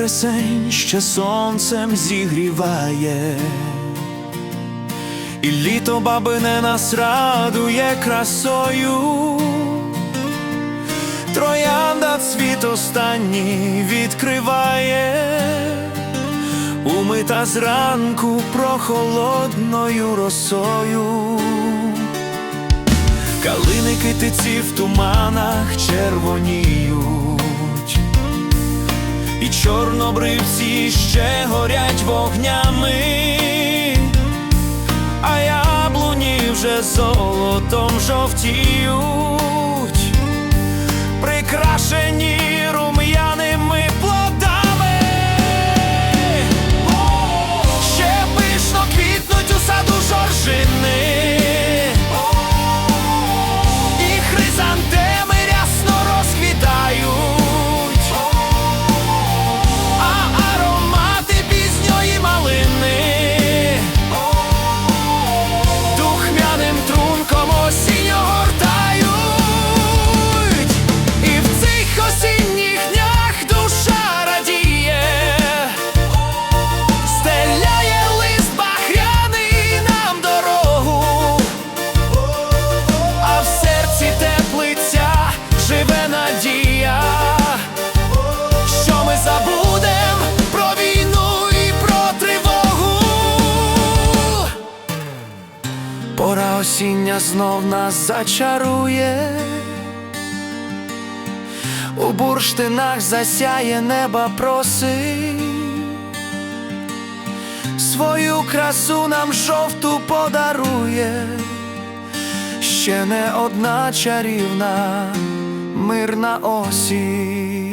осень ще сонцем зігріває, і літо бабине нас радує красою. Троянда цвіт останній відкриває, умита зранку прохолодною росою. Калини китиці в туманах червоніють, чорнобривці ще горять вогнями, а яблуні вже золотом жовтіють, осіння знов нас зачарує, у бурштинах засяє неба проси. Свою красу нам жовту подарує ще не одна чарівна мирна осінь.